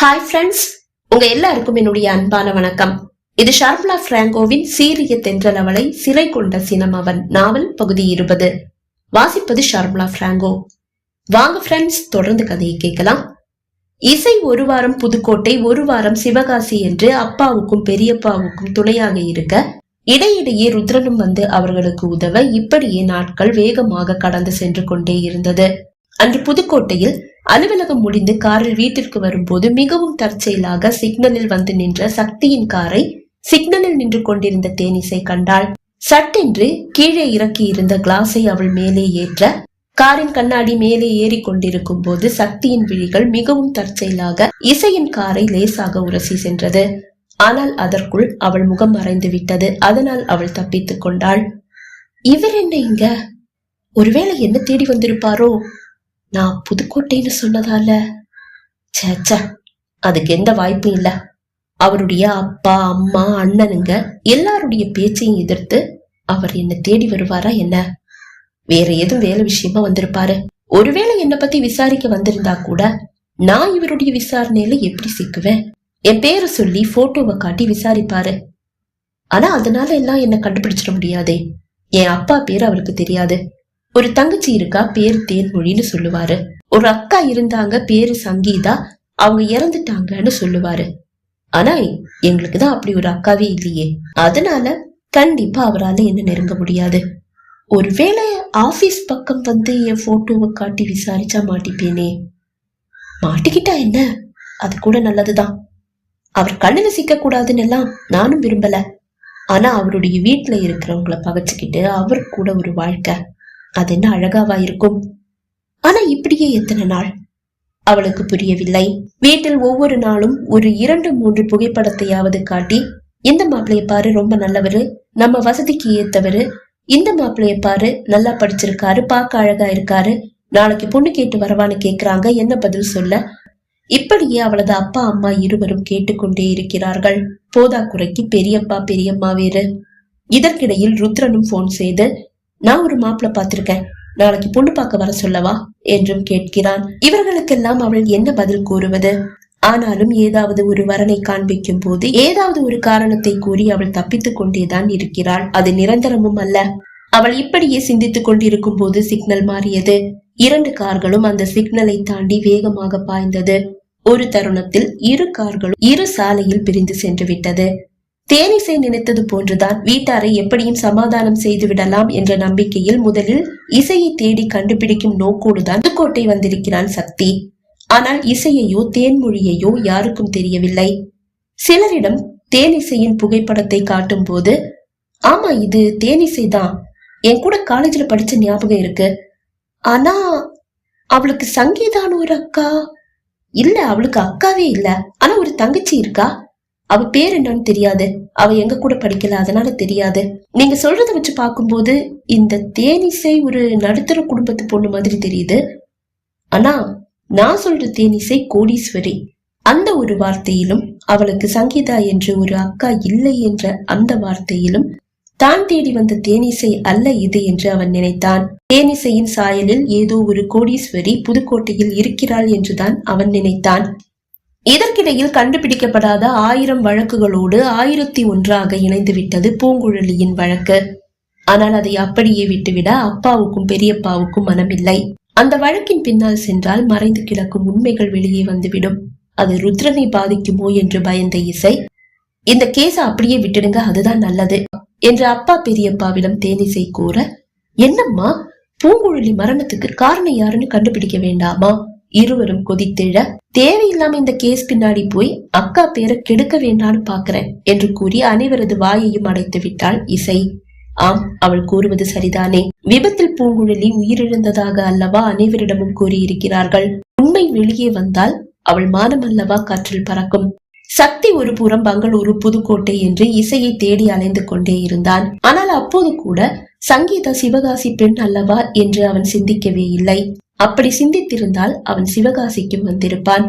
Hi friends உங்க எல்லாருக்கும் என்னுடைய அன்பான வணக்கம். இது ஷார்ப்லா பிராங்கோவின் சீரிய தென்றலவளை சிறை கொண்ட சினமவன் நாவல் பகுதி இருபது. வாசிப்பது ஷார்ப்லா பிராங்கோ. வாங்க ஃப்ரெண்ட்ஸ் தொடர்ந்து கதையை கேட்கலாம். இசை ஒரு வாரம் புதுக்கோட்டை ஒரு வாரம் சிவகாசி என்று அப்பாவுக்கும் பெரியப்பாவுக்கும் துணையாக இருக்க இடையிடையே ருத்ரனும் வந்து அவர்களுக்கு உதவ இப்படியே நாட்கள் வேகமாக கடந்து சென்று கொண்டே இருந்தது. அன்று புதுக்கோட்டையில் அலுவலகம் முடிந்து காரில் வீட்டிற்கு வரும்போது மிகவும் தற்செயலாக சிக்னலில் வந்து நின்ற சக்தியின் காரை சிக்னலில் நின்று கொண்டிருந்த டேனிஸை கண்டாள். சட்டென்று கீழே இறக்கி இருந்த கிளாஸை அவள் மேலே ஏற்ற காரின் கண்ணாடி மேலே ஏறி கொண்டிருக்கும் போது சக்தியின் விழிகள் மிகவும் தற்செயலாக இசையின் காரை லேசாக உரசி சென்றது. ஆனால் அதற்குள் அவள் முகம் மறைந்து விட்டது. அதனால் அவள் தப்பித்துக் கொண்டாள். இவர் என்ன இங்க? ஒருவேளை என்ன தேடி வந்திருப்பாரோ? நான் புதுக்கோட்டைன்னு சொன்னதால. ச்சே ச்சே அதுக்கு எந்த வாய்ப்பும் இல்ல. அவருடைய அப்பா அம்மா அண்ணனுங்க எல்லாருடைய பேச்சையும் எதிர்த்து அவர் என்ன தேடி வருவாரா என்ன? வேற எதுவும் வேலை விஷயமா வந்திருப்பாரு. ஒருவேளை என்ன பத்தி விசாரிக்க வந்திருந்தா கூட நான் இவருடைய விசாரணையில எப்படி சிக்குவேன்? என் பேரை சொல்லி போட்டோவை காட்டி விசாரிப்பாரு. ஆனா அதனால எல்லாம் என்ன கண்டுபிடிச்சிட முடியாதே. என் அப்பா பேர் அவருக்கு தெரியாது. ஒரு தங்கச்சி இருக்கா? பேர் தேன்மொழின்னு சொல்லுவாரு. ஒரு அக்கா இருந்தாங்க பேரு சங்கீதா. அவங்க இறந்துட்டாங்கன்னு சொல்லுவாரு. ஆனா எங்களுக்கு தான் அப்படி ஒரு அக்காவே இல்லையே. அதனால கண்டிப்பா அவரால என்ன நெருங்க முடியாது. ஒருவேளை ஆபீஸ் பக்கம் வந்து என் போட்டோவை காட்டி விசாரிச்சா மாட்டிப்பேனே. மாட்டிக்கிட்டா என்ன? அது கூட நல்லதுதான். அவர் கண்ணுல சிக்க கூடாதுன்னு எல்லாம் நானும் விரும்பல. ஆனா அவருடைய வீட்டுல இருக்கிறவங்கள பகச்சுக்கிட்டு அவர் கூட ஒரு வாழ்க்கை. அது என்ன அழகாவா இருக்கும் ஆனா இப்படியே எத்தனை நாள்? அவளுக்கு புரியவில்லை. வீட்டில் ஒவ்வொரு நாளும் ஒரு இரண்டு மூன்று புகைப்படத்தையாவது காட்டி இந்த மாப்பிள்ளைய பாரு ரொம்ப நல்லவரு. நம்ம வசதிக்கு ஏத்தவரு. இந்த மாப்பிள்ளைய பாரு நல்லா படிச்சிருக்காரு பார்க்க அழகா இருக்காரு. நாளைக்கு பொண்ணு கேட்டு வரவான்னு கேக்குறாங்க. என்ன பதில் சொல்ல? இப்படியே அவளது அப்பா அம்மா இருவரும் கேட்டுக்கொண்டே இருக்கிறார்கள். போதா குறைக்கு பெரியப்பா பெரியம்மா வேறு. இதற்கிடையில் ருத்ரனும் போன் செய்து நான் ஒரு மாப்பிள்ள பார்த்திருக்கேன். நாளைக்கு பொண்ணு பார்க்க வர சொல்லவா? என்றும் கேட்கிறான். இவர்களுக்கெல்லாம் அவள் என்ன பதில் கூறுவது? ஆனாலும் ஏதாவது ஒரு வரனை காண்பிக்கும் போது ஏதாவது ஒரு காரணத்தை கூறி அவள் தப்பித்துக் கொண்டேதான் இருக்கிறாள். அது நிரந்தரமும் அல்ல. அவள் இப்படியே சிந்தித்துக் கொண்டிருக்கும் போது சிக்னல் மாறியது. இரண்டு கார்களும் அந்த சிக்னலை தாண்டி வேகமாக பாய்ந்தது. ஒரு தருணத்தில் இரு கார்களும் இரு சாலையில் பிரிந்து சென்று விட்டது. தேனிசை நினைத்தது போன்றுதான் வீட்டாரை எப்படியும் சமாதானம் செய்து விடலாம் என்ற நம்பிக்கையில் முதலில் இசையை தேடி கண்டுபிடிக்கும் நோக்கோடுதான் புதுக்கோட்டை வந்திருக்கிறான் சக்தி. ஆனால் இசையையோ தேன்மொழியையோ யாருக்கும் தெரியவில்லை. சிலரிடம் தேனிசையின் புகைப்படத்தை காட்டும் போது ஆமா இது தேனிசை தான் என் கூட காலேஜ்ல படிச்ச ஞாபகம் இருக்கு. ஆனா அவளுக்கு சங்கீதான்னு ஒரு அக்கா? இல்ல அவளுக்கு அக்காவே இல்ல. ஆனா ஒரு தங்கச்சி இருக்கா? அவ பேர் என்னன்னு தெரியாது. அவ எங்க கூட படிக்கல அதனால தெரியாது. நீங்க சொல்றத வச்சு பார்க்கும்போது இந்த தேனிசை ஒரு நடுத்தர குடும்பத்து பொண்ணு மாதிரி தெரியுது. ஆனா நான் சொல்ற தேனிசை கோடீஸ்வரி. அந்த ஒரு வார்த்தையிலும் அவளுக்கு சங்கீதா என்று ஒரு அக்கா இல்லை என்ற அந்த வார்த்தையிலும் தான் தேடி வந்த தேனிசை அல்ல இது என்று அவன் நினைத்தான். தேனிசையின் சாயலில் ஏதோ ஒரு கோடீஸ்வரி புதுக்கோட்டையில் இருக்கிறாள் என்றுதான் அவன் நினைத்தான். இதற்கிடையில் கண்டுபிடிக்கப்படாத ஆயிரம் வழக்குகளோடு ஆயிரத்தி ஒன்றாக இணைந்து விட்டது பூங்குழலியின் வழக்கு. ஆனால் அதை அப்படியே விட்டுவிட அப்பாவுக்கும் பெரியப்பாவுக்கும் மனமில்லை. அந்த வழக்கின் பின்னால் சென்றால் மறைந்து கிடக்கும் உண்மைகள் வெளியே வந்துவிடும். அது ருத்ரனை பாதிக்குமோ என்று பயந்த இசை. இந்த கேஸ அப்படியே விட்டுடுங்க அதுதான் நல்லது என்று அப்பா பெரியப்பாவிடம் தேனிசை கூற என்னம்மா? பூங்குழலி மரணத்துக்கு காரணம் யாருன்னு கண்டுபிடிக்க வேண்டாமா? இருவரும் கொதித்தெழ தேவையில்லாம இந்த கேஸ் பின்னாடி போய் அக்கா பேரை கெடுக்க வேண்டான்னு பாக்குறேன் என்று கூறி அனைவரது வாயையும் அடைத்து விட்டாள் இசை. ஆம் அவள் கூறுவது சரிதானே. விபத்தில் பூங்குழலி உயிரிழந்ததாக அல்லவா? அனைவரிடமும் கூறியிருக்கிறார்கள். உண்மை வெளியே வந்தால் அவள் மானம் அல்லவா காற்றில் பறக்கும்? சக்தி ஒரு புறம் பங்களூரு புதுக்கோட்டை என்று இசையை தேடி அலைந்து கொண்டே இருந்தான். ஆனால் அப்போது கூட சங்கீதா சிவகாசி பெண் அல்லவா? என்று அவன் சிந்திக்கவே இல்லை. அப்படி சிந்தித்திருந்தால் அவன் சிவகாசிக்கும் வந்திருப்பான்.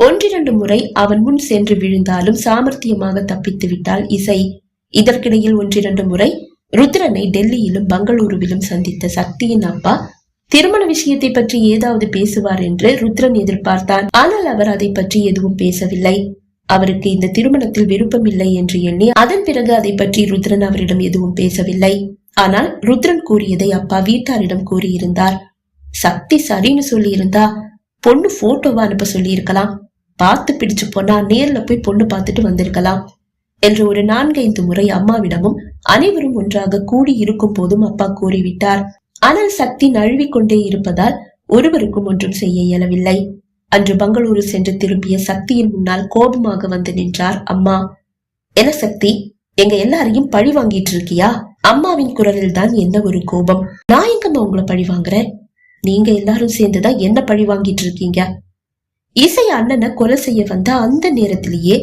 ஒன்றிரண்டு முறை அவன் முன் சென்று விழுந்தாலும் சாமர்த்தியமாக தப்பித்து விட்டாள் இசை. இதற்கிடையில் ஒன்றிரண்டு முறை ருத்ரனை டெல்லியிலும் பங்களூருவிலும் சந்தித்த சக்தியின் அப்பா திருமண விஷயத்தை பற்றி ஏதாவது பேசுவார் என்று ருத்ரன் எதிர்பார்த்தான். ஆனால் அவர் அதை பற்றி எதுவும் பேசவில்லை. அவருக்கு இந்த திருமணத்தில் விருப்பமில்லை என்று எண்ணி அதன் பிறகு அதை பற்றி ருத்ரன் அவரிடம் எதுவும் பேசவில்லை. ஆனால் ருத்ரன் கூறியதை அப்பா வீட்டாரிடம் கூறியிருந்தார். சக்தி சரின்னு சொல்லியிருந்தா பொண்ணு போட்டோவா அனுப்ப சொல்லியிருக்கலாம். பார்த்து பிடிச்சு போனா நேர்ல போய் பொண்ணு பார்த்துட்டு வந்திருக்கலாம். என்று ஒரு நான்கைந்து முறை அம்மாவிடமும் அனைவரும் ஒன்றாக கூடி இருக்கும் போதும் அப்பா கூறிவிட்டார். ஆனால் சக்தி நழுவிக் கொண்டே இருப்பதால் ஒருவருக்கும் ஒன்றும் செய்ய இயலவில்லை. அன்று பெங்களூரு சென்று திரும்பிய சக்தியின் முன்னால் கோபமாக வந்து நின்றார் அம்மா. என்ன சக்தி எங்க எல்லாரையும் பழி வாங்கிட்டு இருக்கியா? அம்மாவின் குரலில் தான் என்ன ஒரு கோபம். நான் எங்கம்மா உங்களை பழி வாங்குறேன்? நீங்க எல்லாரும் சேர்ந்துதான் என்ன பழி வாங்கிட்டு இருக்கீங்க? இசை அண்ணனை கொலை செய்ய வந்த அந்த நேரத்திலேயே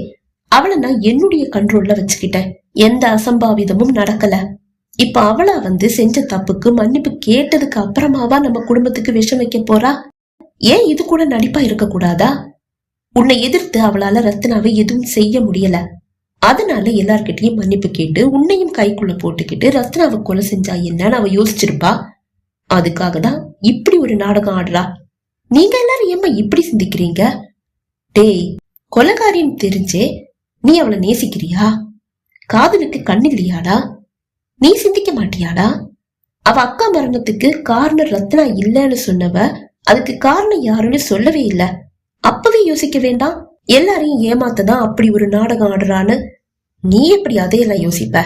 அவளை நான் என்னுடைய கண்ட்ரோல்ல வச்சுக்கிட்டேன். எந்த அசம்பாவிதமும் நடக்கல. இப்ப அவளா வந்து செஞ்ச தப்புக்கு மன்னிப்பு கேட்டதுக்கு அப்புறமாவா நம்ம குடும்பத்துக்கு விஷம் வைக்க போறா? ஏன் இது கூட நடிப்பா இருக்க கூடாதா உன்னை எதிர்த்து அவளால ரத்னாவை எதுவும் செய்ய முடியல. அதனால எல்லார்கிட்டயும் மன்னிப்பு கேட்டு உன்னையும் கைக்குள்ள போட்டுக்கிட்டு ரத்னாவை கொலை செஞ்சா என்னன்னு அவ யோசிச்சிருப்பா. அதுக்காக தான் இப்படி ஒரு நாடகம் ஆடுறா? நீங்க எல்லாரும் ஏமா இப்படி சிந்திக்கிறீங்க? டேய் கொலைகாரின்னு தெரிஞ்சே நீ அவளை நேசிக்கிறியா? காதலுக்கு கண்ணு இல்லையாடா? நீ சிந்திக்க மாட்டியாடா? அவ அக்கா மரணத்துக்கு காரணம் ரத்னா இல்லைன்னு சொன்னவ அதுக்கு காரணம் யாருன்னு சொல்லவே இல்ல. அப்பவே யோசிக்க வேண்டாம். எல்லாரையும் ஏமாத்ததான் அப்படி ஒரு நாடகம் ஆடுறான்னு. நீ எப்படி அதையெல்லாம் யோசிப்ப?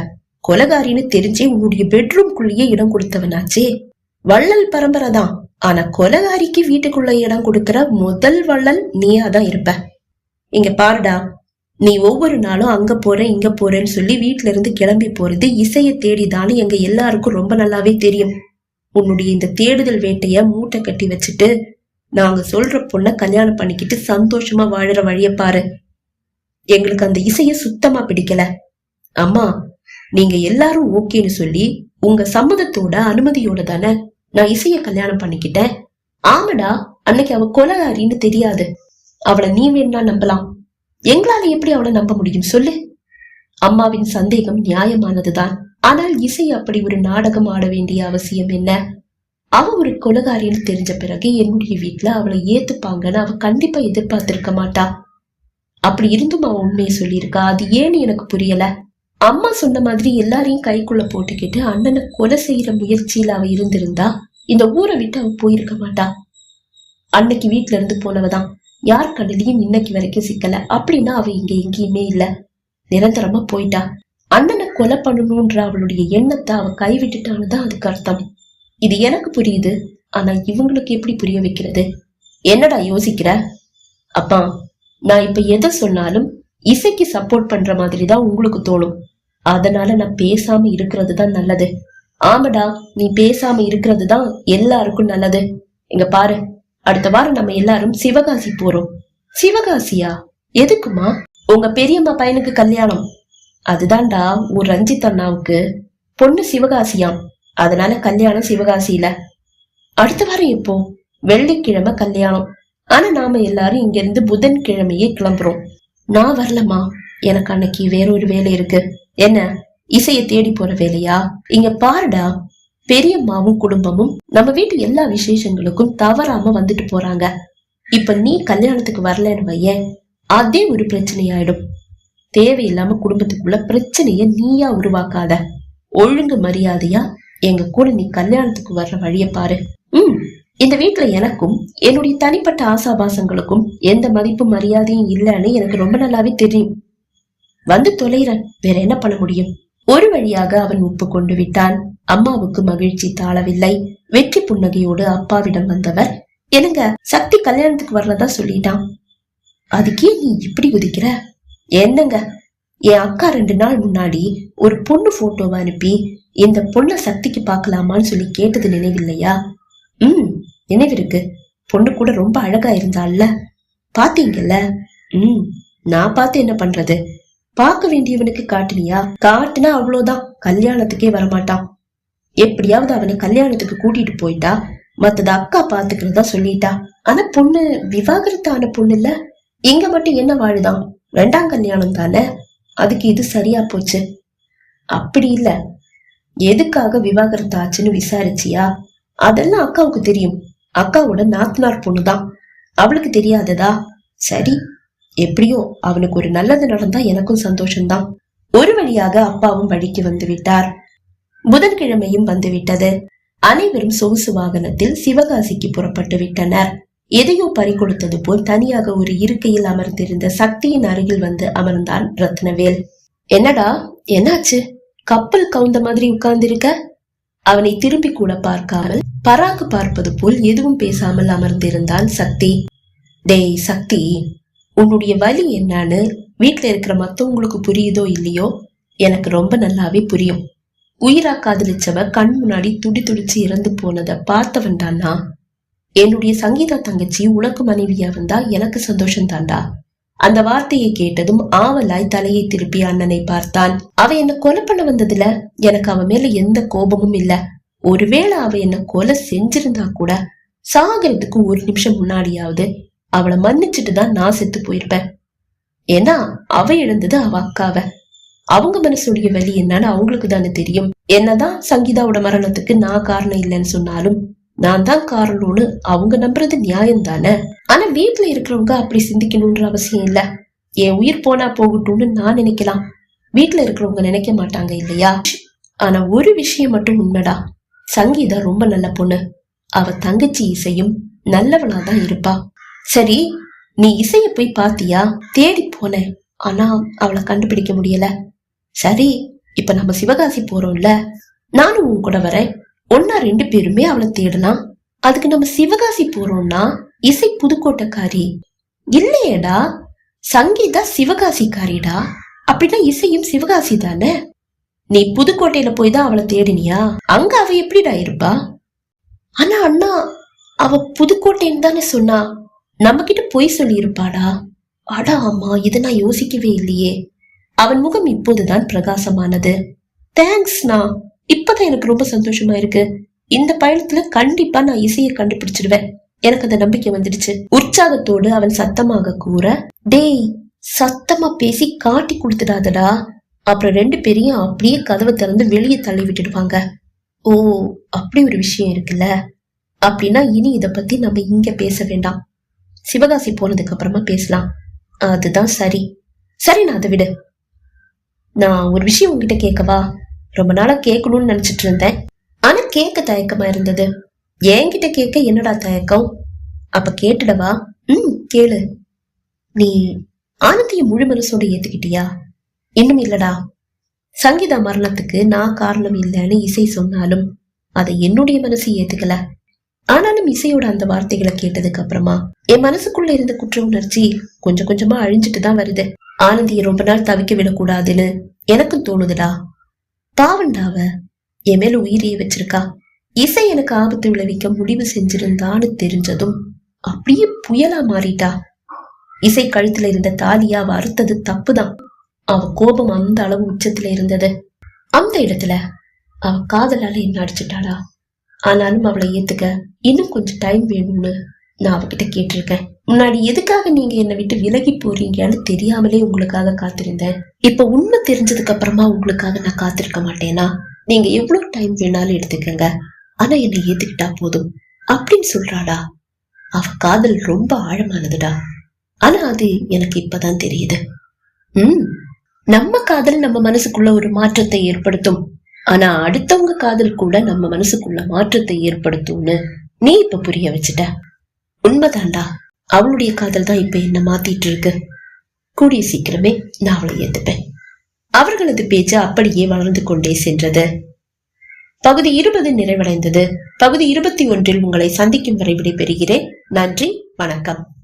கொலகாரின்னு தெரிஞ்சே உன்னுடைய பெட்ரூம்குள்ளேயே இடம் கொடுத்தவனாச்சே. வள்ளல் பரம்பரை தான். ஆனா கொலகாரிக்கு வீட்டுக்குள்ள இடம் கொடுக்கற முதல் வள்ளல் நீயா தான் இருப்ப. இங்க பாருடா நீ ஒவ்வொரு நாளும் அங்க போற இங்க போறேன்னு சொல்லி வீட்ல இருந்து கிளம்பி போறது இசைய தேடிதான்னு எங்க எல்லாருக்கும் ரொம்ப நல்லாவே தெரியும். உன்னுடைய இந்த தேடுதல் வேட்டைய மூட்டை கட்டி வச்சுட்டு நாங்க சொல்ற பொண்ண கல்யாணம் பண்ணிக்கிட்டு சந்தோஷமா வாழற வழிய பாரு. எங்களுக்கு அந்த இசைய சுத்தமா பிடிக்கல. அம்மா நீங்க எல்லாரும் ஓகேன்னு சொல்லி உங்க சம்மதத்தோட அனுமதியோட தானே நான் இசைய கல்யாணம் பண்ணிக்கிட்டேன். ஆமடா அன்னைக்கு அவ கொலகாரின்னு தெரியாது. அவளை நீ வேணா நம்பலாம். எங்களால எப்படி அவளை நம்ப முடியும் சொல்லு. அம்மாவின் சந்தேகம் நியாயமானதுதான். ஆனால் இசை அப்படி ஒரு நாடகம் ஆட வேண்டிய அவசியம் என்ன? அவ ஒரு கொலகாரின்னு தெரிஞ்ச பிறகு என்னுடைய வீட்டுல அவளை ஏத்துப்பாங்கன்னு அவ கண்டிப்பா எதிர்பார்த்திருக்க மாட்டா. அப்படி இருந்தும் அவ உண்மையை சொல்லியிருக்கா. அது ஏன்னு எனக்கு புரியல. அம்மா சொன்ன மாதிரி எல்லாரையும் கைக்குள்ள போட்டுக்கிட்டு அண்ணனை கொலை செய்யற முயற்சியில அவ இருந்திருந்தா இந்த ஊரை விட்டு அவ போயிருக்க மாட்டா. அன்னைக்கு வீட்ல இருந்து போனவதான். யார் கண்ணிலையும் இன்னைக்கு வரைக்கும் சிக்கல. அப்படின்னா அவ இங்க எங்கேயுமே இல்ல. நிரந்தரமா போயிட்டா. அண்ணனை கொலை பண்ணணும்ன்ற அவளுடைய எண்ணத்தை அவ கைவிட்டுட்டான்னு தான் அதுக்கு அர்த்தம். இது எனக்கு புரியுது. ஆனா இவங்களுக்கு எப்படி புரிய வைக்கிறது? என்னடா யோசிக்கிற? அப்பா நான் இப்ப எதை சொன்னாலும் இசைக்கு சப்போர்ட் பண்ற மாதிரி தான் உங்களுக்கு தோணும். அதனால நான் பேசாம இருக்கிறது தான் நல்லது. ஆமாடா நீ பேசாம இருக்கிறது தான் எல்லாருக்கும் நல்லது. இங்க பாரு அடுத்த வாரம் நம்ம எல்லாரும் சிவகாசி போறோம். சிவகாசியா? எதுக்குமா? உங்க பெரியம்மா பையனுக்கு கல்யாணம். அதுதான்டா ஒரு ரஞ்சித் அண்ணாவுக்கு பொண்ணு சிவகாசியாம். அதனால கல்யாணம் சிவகாசியில. அடுத்த வாரம் எப்போ? வெள்ளிக்கிழமை கல்யாணம். ஆனா நாம எல்லாரும் இங்க இருந்து புதன்கிழமையே கிளம்புறோம். நான் வரலமா எனக்கு அன்னைக்கு வேற ஒரு வேலை இருக்கு. என்ன? இசைய தேடி போற வேலையா? இங்க பாருடா. பெரியம்மாவும் குடும்பமும் நம்ம வீட்டு எல்லா விசேஷங்களுக்கும் தவறாம வந்துட்டு போறாங்க. இப்ப நீ கல்யாணத்துக்கு வரலன்னு வையேன். அதே ஒரு பிரச்சனையாயிடும். தேவையில்லாம குடும்பத்துக்குள்ள பிரச்சனைய நீயா உருவாக்காத. ஒழுங்கு மரியாதையா எங்க கூட நீ கல்யாணத்துக்கு வர்ற வழிய பாரு. உம் இந்த வீட்டுல எனக்கும் என்னுடைய தனிப்பட்ட ஆசாபாசங்களுக்கும் எந்த மதிப்பு மரியாதையும் இல்லைன்னு எனக்கு ரொம்ப நல்லாவே தெரியும். வந்து தொலைறேன். வேற என்ன பண்ண முடியும்? ஒரு வழியாக அவன் ஒப்பு கொண்டு விட்டான். அம்மாவுக்கு மகிழ்ச்சி தாழவில்லை. வெற்றி புன்னகையோடு அப்பாவிடம் வந்தவர் என்னங்க சக்தி கல்யாணத்துக்கு வர்றதா சொல்லிட்டான். அதுக்கே நீ இப்படி குதிக்கிற என்னங்க என் அக்கா ரெண்டு நாள் முன்னாடி ஒரு பொண்ணு போட்டோவை அனுப்பி இந்த பொண்ணை சக்திக்கு பார்க்கலாமான்னு சொல்லி கேட்டது நினைவில்லையா? ம் நினைவிருக்கு பொண்ணு கூட ரொம்ப அழகா இருந்தாள்ல. பாத்தீங்கல்ல? ம் நான் பார்த்து என்ன பண்றது? பார்க்க வேண்டியவனுக்கு காட்டுனியா? காட்டுனா அவ்வளவுதான் கல்யாணத்துக்கே வரமாட்டான். எப்படியாவது அவனை கல்யாணத்துக்கு கூட்டிட்டு போயிட்டா. மத்தத அக்கா பாத்துக்கிறதா சொல்லிட்டா. ஆனா பொண்ணு விவாகரத்தான பொண்ணு இல்ல? இங்க மட்டும் என்ன வாழுதான்? ரெண்டாம் கல்யாணம் தானே? அதுக்கு இது சரியா போச்சு. அப்படி இல்ல. எதுக்காக விவாகரத்து ஆச்சுன்னு விசாரிச்சியா? அதெல்லாம் அக்காவுக்கு தெரியும். அக்காவோட நாத்தனார் பொண்ணுதான். அவளுக்கு தெரியாததா? சரி. எப்படியோ அவனுக்கு ஒரு நல்லது நடந்தா எனக்கும் சந்தோஷம்தான். ஒரு வழியாக அப்பாவும் வழிக்கு வந்து விட்டார். புதன்கிழமையும் வந்துவிட்டது அனைவரும் சொகுசு வாகனத்தில் சிவகாசிக்கு புறப்பட்டு விட்டனர். எதையோ பறிகொடுத்தது போல் தனியாக ஒரு இருக்கையில் அமர்ந்திருந்த சக்தியின் அருகில் வந்து அமர்ந்தான் ரத்னவேல். என்னடா என்னாச்சு? கப்பல் கவுந்த மாதிரி உட்கார்ந்திருக்க? அவனை திரும்பி கூட பார்க்காமல் பராக்கு பார்ப்பது போல் எதுவும் பேசாமல் அமர்ந்திருந்தான் சக்தி. டேய் சக்தி உன்னுடைய வலி என்னன்னு வீட்டில் இருக்கிற மத்தவங்களுக்கு புரியுதோ இல்லையோ? எனக்கு ரொம்ப நல்லாவே புரியும். உயிரா காதலிச்சவ கண் முன்னாடி துடி துடிச்சு இறந்து போனதை பார்த்தவன் தானா? என்னுடைய சங்கீதா தங்கச்சி உனக்கு மனைவியா வந்தா எனக்கு சந்தோஷம் தாண்டா. அந்த வார்த்தையை கேட்டதும் ஆவலாய் தலையை திருப்பி அண்ணனை பார்த்தான். அவ என்ன கொலை பண்ண வந்ததுல எனக்கு அவ மேல எந்த கோபமும் இல்ல. ஒருவேளை அவ என்ன கொலை செஞ்சிருந்தா கூட சாகிறதுக்கு ஒரு நிமிஷம் முன்னாடியாவது அவளை மன்னிச்சுட்டு தான் நான் செத்து போயிருப்பேன். ஏன்னா அவ இழந்தது அவ அக்காவ. அவங்க மனசுடைய வலி என்னன்னு அவங்களுக்கு தானே தெரியும். என்னதான் சங்கீதாவோட மரணத்துக்கு நான் காரணம் இல்லைன்னு சொன்னாலும் நான் தான் காரணம்னு அவங்க நம்புறது நியாயம் தானே? ஆனா வீட்டுல இருக்கிறவங்க அப்படி சிந்திக்கணும்ன்ற அவசியம் இல்ல. என் உயிர் போனா போகட்டும்னு நான் நினைக்கலாம். வீட்டுல இருக்கிறவங்க நினைக்க மாட்டாங்க இல்லையா? ஆனா ஒரு விஷயம் மட்டும் உண்மைடா. சங்கீதா ரொம்ப நல்ல பொண்ணு. அவ தங்கச்சி இசையும் நல்லவளா தான் இருப்பா. சரி நீ இசைய போய் பாத்தியா? தேடி போனேன். ஆனா அவளை கண்டுபிடிக்க முடியல. சரி இப்ப நம்ம சிவகாசி போறோம்ல. நானும் உன் கூட வரேன். ஒன்னா ரெண்டு பேருமே அவளை தேடலாம். அதுக்கு நம்ம சிவகாசி போறோம்னா இசை புதுக்கோட்டைக்காரி. இல்லையேடா. சங்கீதா சிவகாசிக்காரிடா. அப்படின்னா இசையும் சிவகாசி தானே? நீ புதுக்கோட்டையில போய் தான் அவளை தேடினியா? அங்க அவ எப்படிடா இருப்பா? ஆனா அண்ணா அவ புதுக்கோட்டைன்னு தானே சொன்னா. நம்ம கிட்ட பொய் சொல்லியிருப்பாடா? அடா அம்மா இதை நான் யோசிக்கவே இல்லையே. அவன் முகம் இப்போதுதான் பிரகாசமானது. தேங்க்ஸ்ண்ணா இப்பதான் எனக்கு ரொம்ப சந்தோஷமா இருக்கு. இந்த பயணத்துல கண்டிப்பா நான் இசையை கண்டுபிடிச்சிடுவேன். எனக்கு அந்த நம்பிக்கை வந்துடுச்சு. உற்சாகத்தோடு அவன் சத்தமாக கூற டேய் சத்தமா பேசி காட்டி கொடுத்துடாதடா. அப்புறம் ரெண்டு பேரையும் அப்படியே கதவை திறந்து வெளியே தள்ளி விட்டுடுவாங்க. ஓ அப்படி ஒரு விஷயம் இருக்குல்ல? அப்படின்னா இனி இத பத்தி நம்ம இங்க பேச வேண்டாம். சிவகாசி போனதுக்கு அப்புறமா பேசலாம். அதுதான் சரி. சரி நான் அதை விடு. நான் ஒரு விஷயம் உங்ககிட்ட கேட்கவா? ரொம்ப நாளா கேட்கணும்னு நினைச்சிட்டு இருந்தேன். ஆனா கேட்க தயக்கமா இருந்தது. என்கிட்ட கேட்க என்னடா தயக்கம்? அப்ப கேட்டுடவா? ம் கேளு. நீ ஆனந்தைய முழு மனசோட ஏத்துக்கிட்டியா? இன்னும் இல்லடா. சங்கீதா மரணத்துக்கு நான் காரணம் இல்லைன்னு இசை சொன்னாலும் அதை என்னுடைய மனசு ஏத்துக்கல. ஆனாலும் இசையோட அந்த வார்த்தைகளை கேட்டதுக்கு அப்புறமா என் மனசுக்குள்ள இருந்த குற்ற உணர்ச்சி கொஞ்சம் கொஞ்சமா அழிஞ்சிட்டு தான் வருது. ஆனந்தியை ரொம்ப நாள் தவிக்க விடக்கூடாதுன்னு எனக்கும் தோணுதுடா. பாவண்டாவ என் மேல உயிரியை வச்சிருக்கா. இசை எனக்கு ஆபத்து விளைவிக்க முடிவு செஞ்சிருந்தான்னு தெரிஞ்சதும் அப்படியே புயலா மாறிட்டா. இசை கழுத்துல இருந்த தாலியா அவ அறுத்தது தப்புதான். அவ கோபம் அந்த அளவு உச்சத்துல இருந்தது. அந்த இடத்துல அவ காதலால என்ன அடிச்சிட்டாளா? ஆனாலும் அவளை ஏத்துக்க இன்னும் கொஞ்சம் டைம் வேணும்னு நான் அவகிட்ட கேட்டிருக்கேன். முன்னாடி எதுக்காக நீங்க என்னை விட்டு விலகி போறீங்கன்னு தெரியாமலே உங்களுக்காக காத்திருந்தேன். இப்ப உண்மை தெரிஞ்சதுக்கு அப்புறமா உங்களுக்காக நான் காத்திருக்க மாட்டேனா? நீங்க எவ்வளவு டைம் வேணாலும் எடுத்துக்கங்க. ஆனா என்னை ஏத்துக்கிட்டா போதும். அப்படின்னு சொல்றாடா அவ காதல் ரொம்ப ஆழமானதுடா. ஆனா அது எனக்கு இப்பதான் தெரியுது. ம். நம்ம காதல் நம்ம மனசுக்குள்ள ஒரு மாற்றத்தை ஏற்படுத்தும். ஆனா அடுத்தவங்க காதல் கூட நம்ம மனசுக்குள்ள மாற்றத்தை ஏற்படுத்தும்னு நீ இப்ப புரிய வச்சுட்ட. உண்மைதான்டா. அவளுடைய காதல் தான் இப்ப என்ன மாத்திட்டு இருக்கு? கூடிய சீக்கிரமே நான் அவளை ஏத்துப்பேன். அவர்களது பேச்சு அப்படியே வளர்ந்து கொண்டே சென்றது. பகுதி இருபது நிறைவடைந்தது. பகுதி இருபத்தி ஒன்றில் உங்களை சந்திக்கும் வரை விடைபெறுகிறேன். நன்றி வணக்கம்.